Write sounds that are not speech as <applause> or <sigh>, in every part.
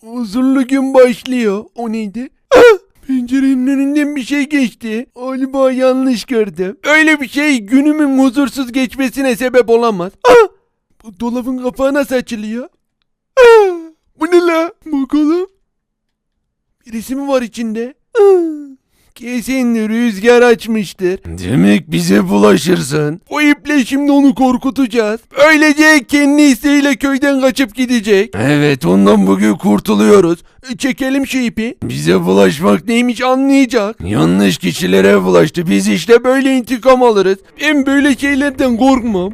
Huzurlu gün başlıyor. O neydi? Ah! Pencerenin önünden bir şey geçti. Galiba yanlış gördüm. Öyle bir şey günümün huzursuz geçmesine sebep olamaz. Bu dolabın kapağı nasıl açılıyor? Bu ne la? Bakalım. Birisi mi var içinde? Ah! Kesin rüzgar açmıştır. Demek bize bulaşırsın. O iple şimdi onu korkutacağız. Böylece kendi isteğiyle köyden kaçıp gidecek. Evet ondan bugün kurtuluyoruz. E, Çekelim şu ipi. Bize bulaşmak neymiş anlayacak. Yanlış kişilere bulaştı. Biz işte böyle intikam alırız. Ben böyle şeylerden korkmam.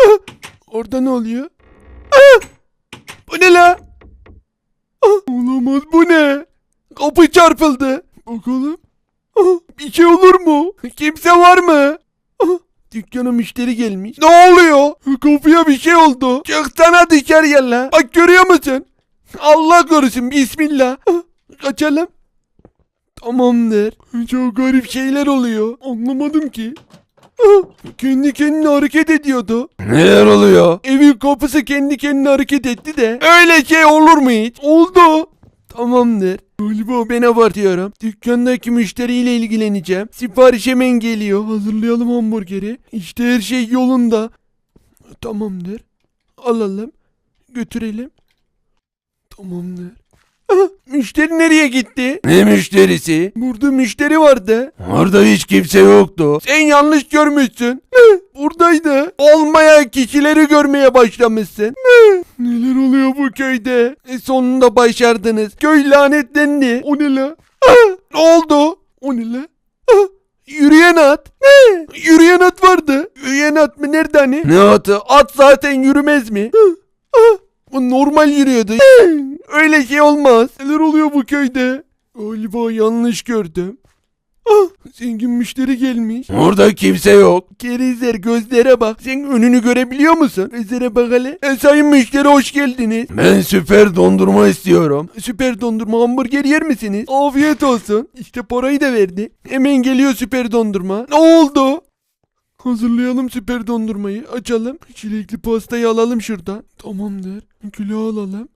Ah! Orada ne oluyor? Ah! Bu ne la? Ah! Olamaz bu ne? Kapı çarpıldı. Bakalım. Bir şey olur mu? Kimse var mı? Dükkana müşteri gelmiş. Ne oluyor? Kapıya bir şey oldu. Çıksana dışarı gel la. Bak görüyor musun? Allah korusun bismillah. Ah, Kaçalım. Tamamdır. Çok garip şeyler oluyor. Anlamadım ki. Kendi kendine hareket ediyordu. Neler oluyor? Evin kapısı kendi kendine hareket etti de. Öyle şey olur mu hiç? Oldu. Tamamdır. Galiba ben abartıyorum. Dükkandaki müşteriyle ilgileneceğim. Sipariş hemen geliyor. Hazırlayalım hamburgeri. İşte her şey yolunda. Tamamdır. Alalım. Götürelim. Tamamdır. <laughs> Müşteri nereye gitti? Ne müşterisi? Burada müşteri vardı. Orada hiç kimse yoktu. Sen yanlış görmüşsün. <laughs> Buradaydı. Olmayan kişileri görmeye başlamışsın. Ne? <laughs> Neler oluyor bu köyde? E, sonunda başardınız. Köy lanetlendi. O ne la? Ne oldu? O ne la? Yürüyen at. Ne? Yürüyen at vardı. Yürüyen at mı? Nerede hani? Ne atı? At zaten yürümez mi? Bu normal yürüyordu. <laughs> Öyle şey olmaz. Neler oluyor bu köyde? Galiba yanlış gördüm. Ah, zengin müşteri gelmiş. Orada kimse yok. Kerizler gözlere bak. Sen önünü görebiliyor musun? Gözlere bak hele. E, sayın müşteri hoş geldiniz. Ben süper dondurma istiyorum. Süper dondurma hamburger yer misiniz? Afiyet olsun. İşte parayı da verdi. Hemen geliyor süper dondurma. Ne oldu? Hazırlayalım süper dondurmayı. Açalım. Çilekli pastayı alalım şuradan. Tamamdır. Külü alalım.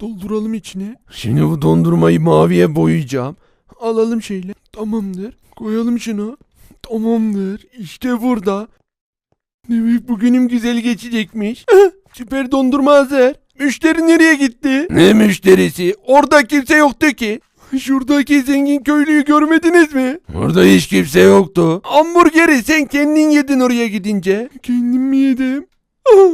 Dolduralım içine. Şimdi bu dondurmayı maviye boyayacağım. Alalım şeyle. Tamamdır. Koyalım şunu. Tamamdır. İşte burada. Demek bugünüm güzel geçecekmiş. Süper dondurma hazır. Müşteri nereye gitti? Ne müşterisi? Orada kimse yoktu ki. Şuradaki zengin köylüyü görmediniz mi? Orada hiç kimse yoktu. Hamburgeri sen kendin yedin oraya gidince. Kendim mi yedim? Ah!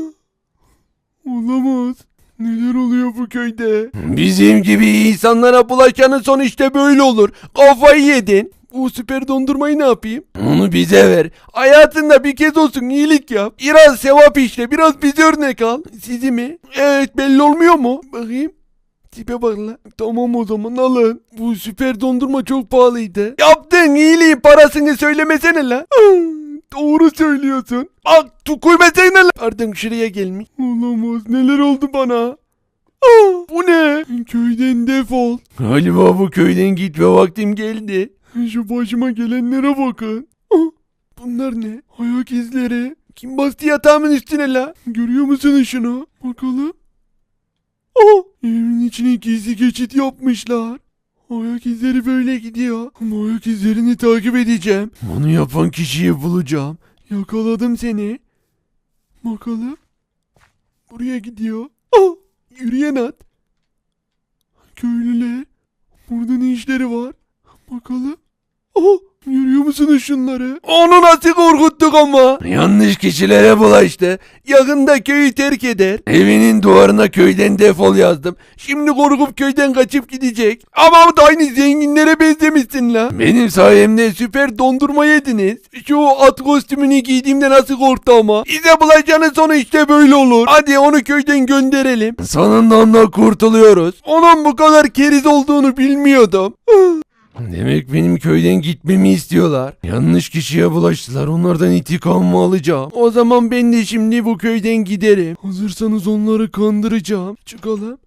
Olamaz. Neler oluyor bu köyde? Bizim gibi insanlara bulaşanın sonu işte böyle olur. Kafayı yedin. Bu süper dondurmayı ne yapayım? Onu bize ver. Hayatında bir kez olsun iyilik yap. Biraz sevap işle. Biraz bize örnek al. Sizi mi? Evet belli olmuyor mu? Bakayım. Tipe bak lan. Tamam o zaman alın. Bu süper dondurma çok pahalıydı. Yaptığın iyiliği parasını söylemesene la. <sighs> Doğru söylüyorsun. Bak tukuymesene la. Pardon şuraya gelmiş. Olamaz neler oldu bana. Ah, bu ne? Köyden defol. Galiba bu köyden gitme vaktim geldi. Şu başıma gelenlere bakın. Ah, bunlar ne? Ayak izleri. Kim bastı yatağımın üstüne la? Görüyor musunuz şunu? Bakalım. Oh! İçine gizli geçit yapmışlar. Ayak izleri böyle gidiyor. Ama ayak izlerini takip edeceğim. Onu yapan kişiyi bulacağım. Yakaladım seni. Bakalım. Buraya gidiyor. Oh! Yürüyen at. Köylüler. Burada ne işleri var? Bakalım. Oh! Musunuz şunları? Onu nasıl korkuttuk ama? Yanlış kişilere bulaştı. Yakında köyü terk eder. Evinin duvarına köyden defol yazdım. Şimdi korkup köyden kaçıp gidecek. Ama da aynı zenginlere benzemişsin la. Benim sayemde süper dondurma yediniz. Şu at kostümünü giydiğimde nasıl korktu ama. Bize bulaşanın sonu işte böyle olur. Hadi onu köyden gönderelim. Sonunda ondan kurtuluyoruz. Onun bu kadar keriz olduğunu bilmiyordum. Demek benim köyden gitmemi istiyorlar. Yanlış kişiye bulaştılar. Onlardan intikamımı alacağım. O zaman ben de şimdi bu köyden giderim. Hazırsanız onları kandıracağım. Çıkalım.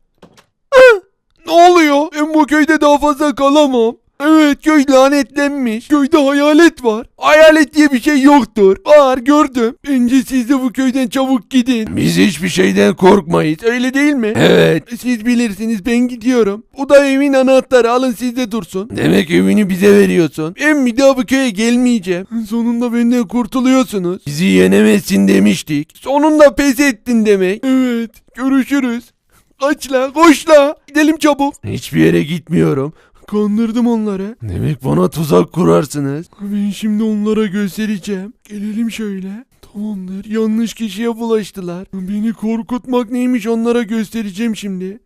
Ne oluyor? Ben bu köyde daha fazla kalamam. Evet köy lanetlenmiş. Köyde hayalet var. Hayalet diye bir şey yoktur. Var gördüm. Bence siz de bu köyden çabuk gidin. Biz hiçbir şeyden korkmayız. Öyle değil mi? Evet. Siz bilirsiniz ben gidiyorum. Bu da evin anahtarı alın sizde dursun. Demek evini bize veriyorsun. Ben bir daha bu köye gelmeyeceğim. Sonunda benden kurtuluyorsunuz. Bizi yenemezsin demiştik. Sonunda pes ettin demek. Evet. Görüşürüz. Kaç la koş la. Gidelim çabuk. Hiçbir yere gitmiyorum. Kandırdım onları. Demek bana tuzak kurarsınız. Ben şimdi onlara göstereceğim. Gelelim şöyle. Tamamdır. Yanlış kişiye bulaştılar. Beni korkutmak neymiş onlara göstereceğim şimdi.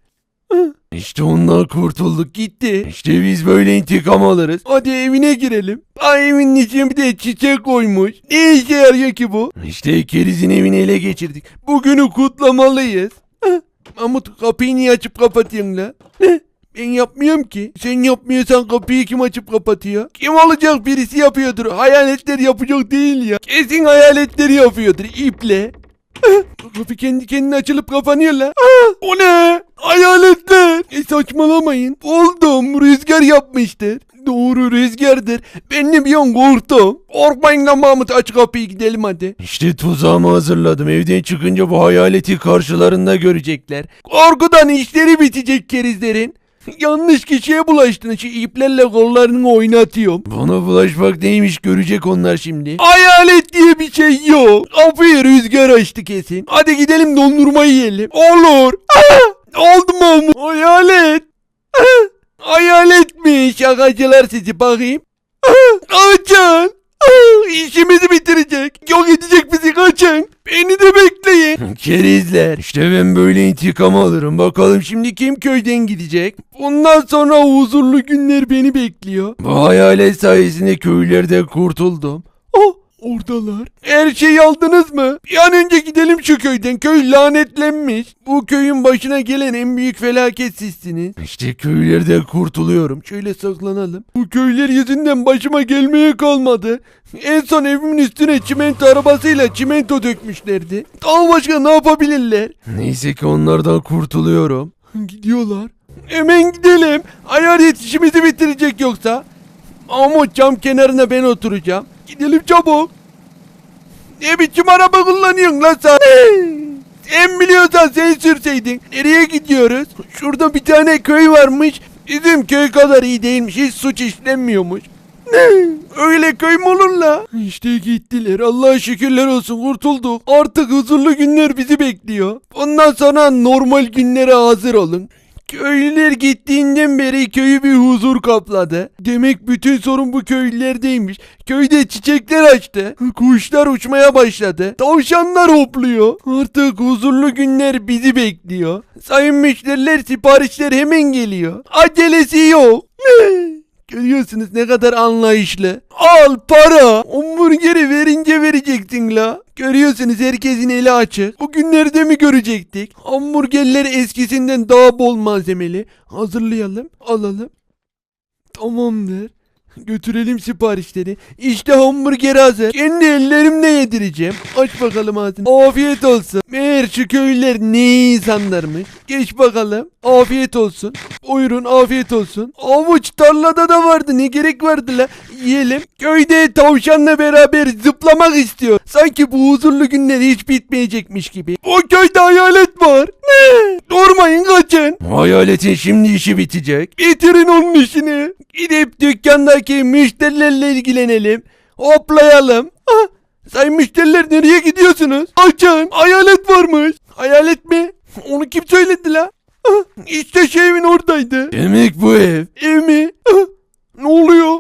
İşte ondan kurtulduk gitti. İşte biz böyle intikam alırız. Hadi evine girelim. Ay evin içine bir de çiçek koymuş. Ne işe yarıyor ki bu? İşte kerizin evini ele geçirdik. Bugünü kutlamalıyız. Mahmut kapıyı niye açıp kapatıyorsun la? Ben yapmıyorum ki. Sen yapmıyorsan kapıyı kim açıp kapatıyor? Kim olacak birisi yapıyordur. Hayaletler yapacak değil ya. Kesin hayaletleri yapıyordur iple. <laughs> Kapı kendi kendine açılıp kapanıyor la. O <laughs> ne? Hayaletler. E saçmalamayın. Oldum rüzgar yapmıştır. Doğru rüzgardır. Ben de bir an korktum. Korkmayın lan Mahmut aç kapıyı gidelim hadi. İşte tuzağımı hazırladım. Evden çıkınca bu hayaleti karşılarında görecekler. Korkudan işleri bitecek kerizlerin. Yanlış kişiye bulaştın. Şu iplerle kollarını oynatıyorum. Bana bulaşmak neymiş görecek onlar şimdi. Hayalet diye bir şey yok. Kapıyı rüzgar açtı kesin. Hadi gidelim dondurma yiyelim. Olur. Ah! Oldu mu? Hayalet. Ah! Hayalet mi? Şakacılar sizi bakayım. Ah! Kaçın. İşimizi bitirecek. Yok edecek bizi kaçın. Beni de bekleyin. <laughs> Kerizler. İşte ben böyle intikam alırım. Bakalım şimdi kim köyden gidecek? Bundan sonra huzurlu günler beni bekliyor. Bu hayalet sayesinde köylerde kurtuldum. Oh oradalar. Her şeyi aldınız mı? Bir an önce gidelim şu köyden. Köy lanetlenmiş. Bu köyün başına gelen en büyük felaket sizsiniz. İşte köylerde kurtuluyorum. Şöyle saklanalım. Bu köyler yüzünden başıma gelmeye kalmadı. En son evimin üstüne çimento arabasıyla çimento dökmüşlerdi. Daha başka ne yapabilirler? Neyse ki onlardan kurtuluyorum. Gidiyorlar. Hemen gidelim. Hayalet işimizi bitirecek yoksa. Ama cam kenarına ben oturacağım. Gidelim çabuk. Ne biçim araba kullanıyorsun lan sen? Sen biliyorsan sen sürseydin. Nereye gidiyoruz? Şurada bir tane köy varmış. Bizim köy kadar iyi değilmiş. Hiç suç işlenmiyormuş. Ne? Öyle köy mü olur la? İşte gittiler. Allah'a şükürler olsun kurtulduk. Artık huzurlu günler bizi bekliyor. Ondan sonra normal günlere hazır olun. Köylüler gittiğinden beri köyü bir huzur kapladı. Demek bütün sorun bu köylülerdeymiş. Köyde çiçekler açtı. Kuşlar uçmaya başladı. Tavşanlar hopluyor. Artık huzurlu günler bizi bekliyor. Sayın müşteriler siparişler hemen geliyor. Acelesi yok. <laughs> Görüyorsunuz ne kadar anlayışlı. Al para. Hamburgeri verince verecektin la. Görüyorsunuz herkesin eli açık. Bugünlerde mi görecektik? Hamburgerler eskisinden daha bol malzemeli. Hazırlayalım, alalım. Tamamdır. Götürelim siparişleri. İşte hamburger hazır. Kendi ellerimle yedireceğim. Aç bakalım ağzını. Afiyet olsun. Meğer şu köylüler ne insanlarmış. Geç bakalım. Afiyet olsun. Buyurun afiyet olsun. Avuç tarlada da vardı. Ne gerek vardı la? Yiyelim. Köyde tavşanla beraber zıplamak istiyor. Sanki bu huzurlu günler hiç bitmeyecekmiş gibi. O köyde hayalet var. Ne? Durmayın kaçın. Hayaletin şimdi işi bitecek. Bitirin onun işini. Gidip dükkandaki müşterilerle ilgilenelim. Hoplayalım. Ah, sayın müşteriler nereye gidiyorsunuz? Açın. Hayalet varmış. Hayalet mi? Onu kim söyledi la? Ah, İşte evin oradaydı. Demek bu ev. Ev mi? Ah, Ne oluyor?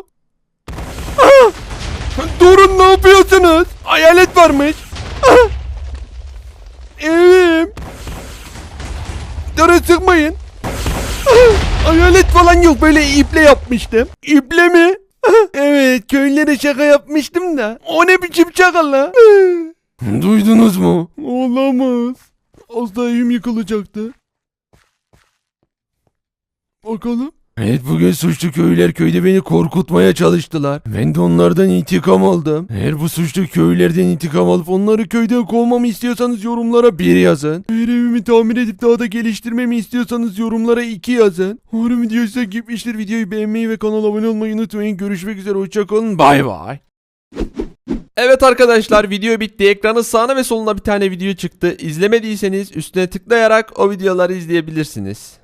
Durun ne yapıyorsunuz? Hayalet varmış. <laughs> Evim. Durun sıkmayın. <laughs> Hayalet falan yok böyle iple yapmıştım. İple mi? <laughs> Evet köylere şaka yapmıştım da. O ne biçim şaka la? Duydunuz mu? Olamaz. Az daha evim yıkılacaktı. Bakalım. Evet bugün suçlu köylüler köyde beni korkutmaya çalıştılar. Ben de onlardan intikam aldım. Eğer bu suçlu köylülerden intikam alıp onları köyden kovmamı istiyorsanız yorumlara bir yazın. Eğer evimi tamir edip daha da geliştirmemi istiyorsanız yorumlara iki yazın. Umarım video size gitmiştir. Videoyu beğenmeyi ve kanala abone olmayı unutmayın. Görüşmek üzere hoşçakalın. Bay bay. Evet arkadaşlar video bitti. Ekranın sağına ve soluna bir tane video çıktı. İzlemediyseniz üstüne tıklayarak o videoları izleyebilirsiniz.